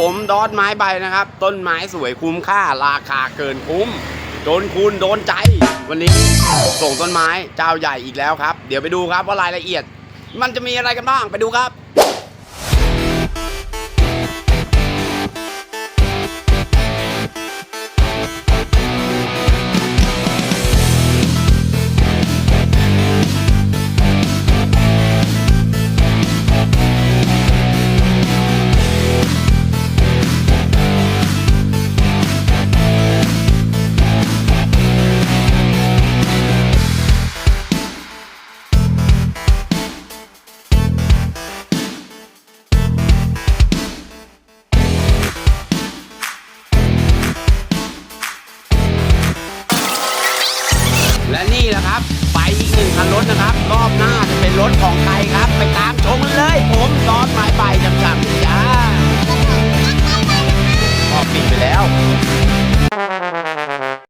ผมดอดไม้ใบนะครับ ต้นไม้สวยคุ้มค่าราคาเกินคุ้มโดนคุณโดนใจ วันนี้ส่งต้นไม้เจ้าใหญ่อีกแล้วครับ เดี๋ยวไปดูครับว่ารายละเอียด มันจะมีอะไรกันบ้างไปดูครับ แหละครับ ไปอีกหนึ่งคันรถนะครับ รอบหน้าจะ